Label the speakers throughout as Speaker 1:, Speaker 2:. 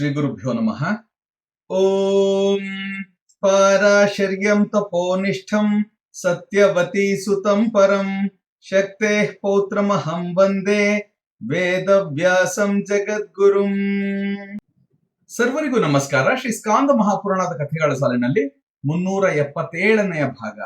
Speaker 1: ಶ್ರೀ ಗುರುಭ್ಯೋ ನಮಃ. ಓಂ ಪಾರಾಶರ್ಯಂ ತಪೋನಿಷ್ಠಂ ಸತ್ಯವತಿ ಸುತಂ ಪರಂ ಶಕ್ತೆ ಪೌತ್ರಮಹಂ ವಂದೇ ವೇದವ್ಯಾಸಂ ಜಗದ್ಗುರುಂ. ಸರ್ವರಿಗೂ ನಮಸ್ಕಾರ. ಶ್ರೀ ಸ್ಕಾಂದ ಮಹಾಪುರಾಣದ ಕಥೆಗಳ ಸಾಲಿನಲ್ಲಿ ಮುನ್ನೂರ ಎಪ್ಪತ್ತೇಳನೆಯ ಭಾಗ.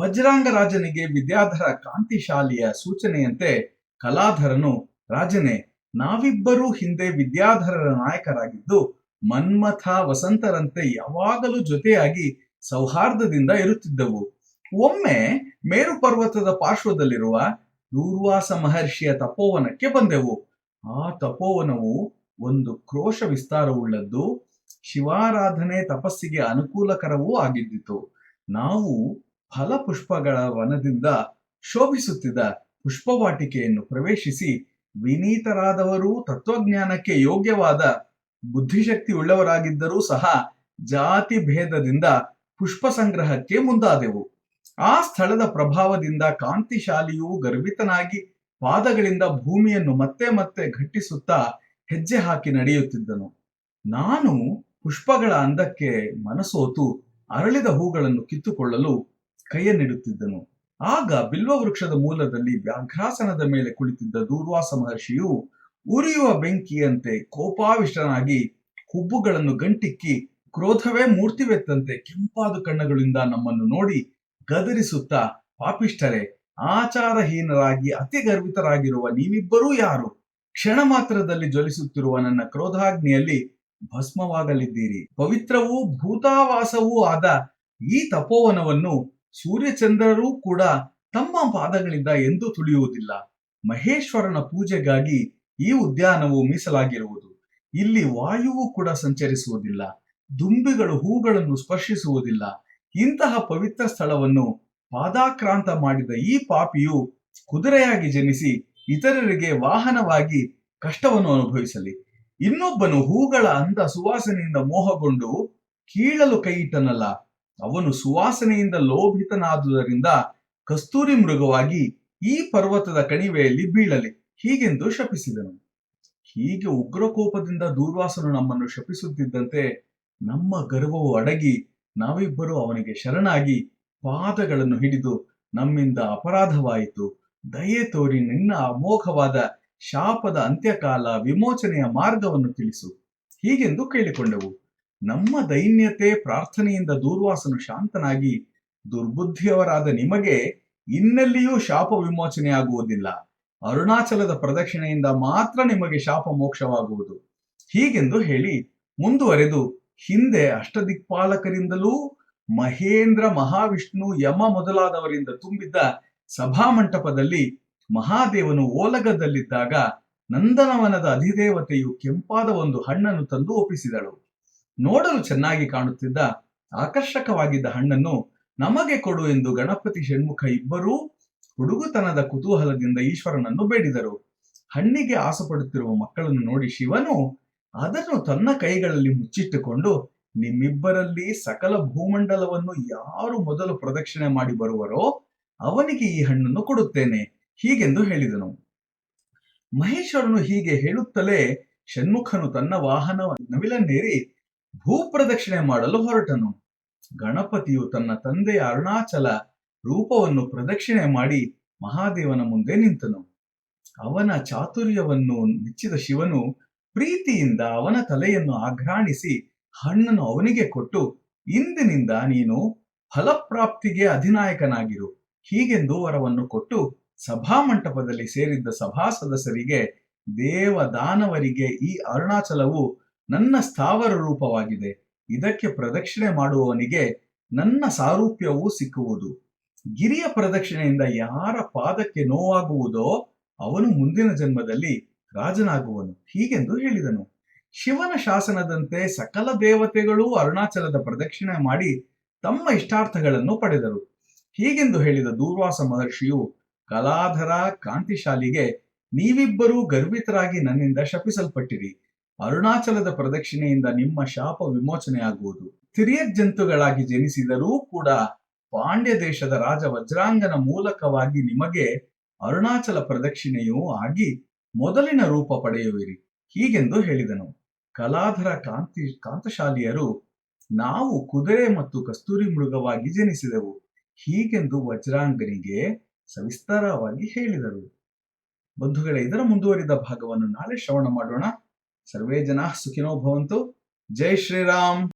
Speaker 1: ವಜ್ರಾಂಗ ರಾಜನಿಗೆ ವಿದ್ಯಾಧರ ಕಾಂತಿಶಾಲಿಯ ಸೂಚನೆಯಂತೆ ಕಲಾಧರನು ರಾಜನೇ ನಾವಿಬ್ಬರೂ ಹಿಂದೆ ವಿದ್ಯಾಧರರ ನಾಯಕರಾಗಿದ್ದು, ಮನ್ಮಥ ವಸಂತರಂತೆ ಯಾವಾಗಲೂ ಜೊತೆಯಾಗಿ ಸೌಹಾರ್ದದಿಂದ ಇರುತ್ತಿದ್ದವು. ಒಮ್ಮೆ ಮೇರು ಪರ್ವತದ ಪಾರ್ಶ್ವದಲ್ಲಿರುವ ದೂರ್ವಾಸ ಮಹರ್ಷಿಯ ತಪೋವನಕ್ಕೆ ಬಂದೆವು. ಆ ತಪೋವನವು ಒಂದು ಕ್ರೋಶ ವಿಸ್ತಾರವುಳ್ಳದ್ದು, ಶಿವಾರಾಧನೆ ತಪಸ್ಸಿಗೆ ಅನುಕೂಲಕರವೂ ಆಗಿದ್ದಿತು. ನಾವು ಫಲಪುಷ್ಪಗಳ ವನದಿಂದ ಶೋಭಿಸುತ್ತಿದ್ದ ಪುಷ್ಪವಾಟಿಕೆಯನ್ನು ಪ್ರವೇಶಿಸಿ ವಿನೀತರಾದವರು ತತ್ವಜ್ಞಾನಕ್ಕೆ ಯೋಗ್ಯವಾದ ಬುದ್ಧಿಶಕ್ತಿ ಉಳ್ಳವರಾಗಿದ್ದರೂ ಸಹ ಜಾತಿ ಭೇದದಿಂದ ಪುಷ್ಪ ಸಂಗ್ರಹಕ್ಕೆ ಮುಂದಾದೆವು. ಆ ಸ್ಥಳದ ಪ್ರಭಾವದಿಂದ ಕಾಂತಿಶಾಲಿಯು ಗರ್ಭಿತನಾಗಿ ಪಾದಗಳಿಂದ ಭೂಮಿಯನ್ನು ಮತ್ತೆ ಮತ್ತೆ ಘಟ್ಟಿಸುತ್ತಾ ಹೆಜ್ಜೆ ಹಾಕಿ ನಡೆಯುತ್ತಿದ್ದನು. ನಾನು ಪುಷ್ಪಗಳ ಅಂದಕ್ಕೆ ಮನಸೋತು ಅರಳಿದ ಹೂಗಳನ್ನು ಕಿತ್ತುಕೊಳ್ಳಲು ಕೈಯನ್ನಿಡುತ್ತಿದ್ದನು. ಆಗ ಬಿಲ್ವ ವೃಕ್ಷದ ಮೂಲದಲ್ಲಿ ವ್ಯಾಘ್ರಾಸನದ ಮೇಲೆ ಕುಳಿತಿದ್ದ ದೂರ್ವಾಸ ಮಹರ್ಷಿಯು ಉರಿಯುವ ಬೆಂಕಿಯಂತೆ ಕೋಪಾವಿಷ್ಟನಾಗಿ ಹುಬ್ಬುಗಳನ್ನು ಗಂಟಿಕ್ಕಿ, ಕ್ರೋಧವೇ ಮೂರ್ತಿವೆತ್ತಂತೆ, ಕೆಂಪಾದ ಕಣ್ಣುಗಳಿಂದ ನಮ್ಮನ್ನು ನೋಡಿ ಗದರಿಸುತ್ತಾ, ಪಾಪಿಷ್ಠರೇ, ಆಚಾರಹೀನರಾಗಿ ಅತಿ ಗರ್ವಿತರಾಗಿರುವ ನೀವಿಬ್ಬರೂ ಯಾರು? ಕ್ಷಣ ಮಾತ್ರದಲ್ಲಿ ಜ್ವಲಿಸುತ್ತಿರುವ ನನ್ನ ಕ್ರೋಧಾಗ್ನಿಯಲ್ಲಿ ಭಸ್ಮವಾಗಲಿದ್ದೀರಿ. ಪವಿತ್ರವೂ ಭೂತಾವಾಸವೂ ಆದ ಈ ತಪೋವನವನ್ನು ಸೂರ್ಯಚಂದ್ರರೂ ಕೂಡ ತಮ್ಮ ಪಾದಗಳಿಂದ ಎಂದೂ ತುಳಿಯುವುದಿಲ್ಲ. ಮಹೇಶ್ವರನ ಪೂಜೆಗಾಗಿ ಈ ಉದ್ಯಾನವು ಮೀಸಲಾಗಿರುವುದು. ಇಲ್ಲಿ ವಾಯುವು ಕೂಡ ಸಂಚರಿಸುವುದಿಲ್ಲ. ದುಂಬಿಗಳು ಹೂಗಳನ್ನು ಸ್ಪರ್ಶಿಸುವುದಿಲ್ಲ. ಇಂತಹ ಪವಿತ್ರ ಸ್ಥಳವನ್ನು ಪಾದಾಕ್ರಾಂತ ಮಾಡಿದ ಈ ಪಾಪಿಯು ಕುದುರೆಯಾಗಿ ಜನಿಸಿ ಇತರರಿಗೆ ವಾಹನವಾಗಿ ಕಷ್ಟವನ್ನು ಅನುಭವಿಸಲಿ. ಇನ್ನೊಬ್ಬನು ಹೂಗಳ ಅಂದ ಸುವಾಸನೆಯಿಂದ ಮೋಹಗೊಂಡು ಕೀಳಲು ಕೈಯಿಟ್ಟನಲ್ಲ. ಅವನು ಸುವಾಸನೆಯಿಂದ ಲೋಭಿತನಾದುದರಿಂದ ಕಸ್ತೂರಿ ಮೃಗವಾಗಿ ಈ ಪರ್ವತದ ಕಣಿವೆಯಲ್ಲಿ ಬೀಳಲಿ. ಹೀಗೆಂದು ಶಪಿಸಿದನು. ಹೀಗೆ ಉಗ್ರಕೋಪದಿಂದ ದೂರ್ವಾಸನು ನಮ್ಮನ್ನು ಶಪಿಸುತ್ತಿದ್ದಂತೆ ನಮ್ಮ ಗರ್ವವು ಅಡಗಿ ನಾವಿಬ್ಬರು ಅವನಿಗೆ ಶರಣಾಗಿ ಪಾದಗಳನ್ನು ಹಿಡಿದು ನಮ್ಮಿಂದ ಅಪರಾಧವಾಯಿತು. ದಯೆ ತೋರಿ ನಿನ್ನ ಅಮೋಘವಾದ ಶಾಪದ ಅಂತ್ಯಕಾಲ ವಿಮೋಚನೆಯ ಮಾರ್ಗವನ್ನು ತಿಳಿಸು. ಹೀಗೆಂದು ಕೇಳಿಕೊಂಡೆವು. ನಮ್ಮ ದೈನ್ಯತೆ ಪ್ರಾರ್ಥನೆಯಿಂದ ದೂರ್ವಾಸನು ಶಾಂತನಾಗಿ ದುರ್ಬುದ್ಧಿಯವರಾದ ನಿಮಗೆ ಇನ್ನೆಲ್ಲಿಯೂ ಶಾಪ ವಿಮೋಚನೆಯಾಗುವುದಿಲ್ಲ. ಅರುಣಾಚಲದ ಪ್ರದಕ್ಷಿಣೆಯಿಂದ ಮಾತ್ರ ನಿಮಗೆ ಶಾಪ ಮೋಕ್ಷವಾಗುವುದು. ಹೀಗೆಂದು ಹೇಳಿ ಮುಂದುವರೆದು ಹಿಂದೆ ಅಷ್ಟದಿಕ್ಪಾಲಕರಿಂದಲೂ ಮಹೇಂದ್ರ, ಮಹಾವಿಷ್ಣು, ಯಮ ಮೊದಲಾದವರಿಂದ ತುಂಬಿದ್ದ ಸಭಾಮಂಟಪದಲ್ಲಿ ಮಹಾದೇವನು ಓಲಗದಲ್ಲಿದ್ದಾಗ ನಂದನವನದ ಅಧಿದೇವತೆಯು ಕೆಂಪಾದ ಒಂದು ಹಣ್ಣನ್ನು ತಂದು ಒಪ್ಪಿಸಿದಳು. ನೋಡಲು ಚೆನ್ನಾಗಿ ಕಾಣುತ್ತಿದ್ದ ಆಕರ್ಷಕವಾಗಿದ್ದ ಹಣ್ಣನ್ನು ನಮಗೆ ಕೊಡು ಎಂದು ಗಣಪತಿ ಷಣ್ಮುಖ ಇಬ್ಬರೂ ಹುಡುಗುತನದ ಕುತೂಹಲದಿಂದ ಈಶ್ವರನನ್ನು ಬೇಡಿದರು. ಹಣ್ಣಿಗೆ ಆಸಪಡುತ್ತಿರುವ ಮಕ್ಕಳನ್ನು ನೋಡಿ ಶಿವನು ಅದನ್ನು ತನ್ನ ಕೈಗಳಲ್ಲಿ ಮುಚ್ಚಿಟ್ಟುಕೊಂಡು, ನಿಮ್ಮಿಬ್ಬರಲ್ಲಿ ಸಕಲ ಭೂಮಂಡಲವನ್ನು ಯಾರು ಮೊದಲು ಪ್ರದಕ್ಷಿಣೆ ಮಾಡಿ ಬರುವರೋ ಅವನಿಗೆ ಈ ಹಣ್ಣನ್ನು ಕೊಡುತ್ತೇನೆ ಹೀಗೆಂದು ಹೇಳಿದನು. ಮಹೇಶ್ವರನು ಹೀಗೆ ಹೇಳುತ್ತಲೇ ಷಣ್ಮುಖನು ತನ್ನ ವಾಹನ ನವಿಲನ್ನೇರಿ ಭೂಪ್ರದಕ್ಷಿಣೆ ಮಾಡಲು ಹೊರಟನು. ಗಣಪತಿಯು ತನ್ನ ತಂದೆಯ ಅರುಣಾಚಲ ರೂಪವನ್ನು ಪ್ರದಕ್ಷಿಣೆ ಮಾಡಿ ಮಹಾದೇವನ ಮುಂದೆ ನಿಂತನು. ಅವನ ಚಾತುರ್ಯವನ್ನು ಮೆಚ್ಚಿದ ಶಿವನು ಪ್ರೀತಿಯಿಂದ ಅವನ ತಲೆಯನ್ನು ಆಘ್ರಾಣಿಸಿ ಹಣ್ಣನ್ನು ಅವನಿಗೆ ಕೊಟ್ಟು, ಇಂದಿನಿಂದ ನೀನು ಫಲಪ್ರಾಪ್ತಿಗೆ ಅಧಿನಾಯಕನಾಗಿರು. ಹೀಗೆಂದು ವರವನ್ನು ಕೊಟ್ಟು ಸಭಾಮಂಟಪದಲ್ಲಿ ಸೇರಿದ್ದ ಸಭಾ ಸದಸ್ಯರಿಗೆ ದೇವ ದಾನವರಿಗೆ ಈ ಅರುಣಾಚಲವು ನನ್ನ ಸ್ಥಾವರ ರೂಪವಾಗಿದೆ. ಇದಕ್ಕೆ ಪ್ರದಕ್ಷಿಣೆ ಮಾಡುವವನಿಗೆ ನನ್ನ ಸಾರೂಪ್ಯವೂ ಸಿಕ್ಕುವುದು. ಗಿರಿಯ ಪ್ರದಕ್ಷಿಣೆಯಿಂದ ಯಾರ ಪಾದಕ್ಕೆ ನೋವಾಗುವುದೋ ಅವನು ಮುಂದಿನ ಜನ್ಮದಲ್ಲಿ ರಾಜನಾಗುವನು. ಹೀಗೆಂದು ಹೇಳಿದನು. ಶಿವನ ಶಾಸನದಂತೆ ಸಕಲ ದೇವತೆಗಳೂ ಅರುಣಾಚಲದ ಪ್ರದಕ್ಷಿಣೆ ಮಾಡಿ ತಮ್ಮ ಇಷ್ಟಾರ್ಥಗಳನ್ನು ಪಡೆದರು. ಹೀಗೆಂದು ಹೇಳಿದ ದೂರ್ವಾಸ ಮಹರ್ಷಿಯು, ಕಲಾಧರ ಕಾಂತಿಶಾಲಿಗೆ ನೀವಿಬ್ಬರೂ ಗರ್ವಿತರಾಗಿ ನನ್ನಿಂದ ಶಪಿಸಲ್ಪಟ್ಟಿರಿ. ಅರುಣಾಚಲದ ಪ್ರದಕ್ಷಿಣೆಯಿಂದ ನಿಮ್ಮ ಶಾಪ ವಿಮೋಚನೆಯಾಗುವುದು. ತಿರಿಯತ್ ಜಂತುಗಳಾಗಿ ಜನಿಸಿದರೂ ಕೂಡ ಪಾಂಡ್ಯ ದೇಶದ ರಾಜ ವಜ್ರಾಂಗನ ಮೂಲಕವಾಗಿ ನಿಮಗೆ ಅರುಣಾಚಲ ಪ್ರದಕ್ಷಿಣೆಯೂ ಆಗಿ ಮೊದಲಿನ ರೂಪ ಪಡೆಯುವಿರಿ. ಹೀಗೆಂದು ಹೇಳಿದನು. ಕಲಾಧರ ಕಾಂತಿ, ಕಾಂತಶಾಲಿಯರು ನಾವು ಕುದುರೆ ಮತ್ತು ಕಸ್ತೂರಿ ಮೃಗವಾಗಿ ಜನಿಸಿದೆವು. ಹೀಗೆಂದು ವಜ್ರಾಂಗನಿಗೆ ಸವಿಸ್ತಾರವಾಗಿ ಹೇಳಿದರು. ಬಂಧುಗಳೇ, ಇದರ ಮುಂದುವರಿದ ಭಾಗವನ್ನು ನಾಳೆ ಶ್ರವಣ ಮಾಡೋಣ. సర్వే జనా సుఖినో భవంతు. జై శ్రీరామ్.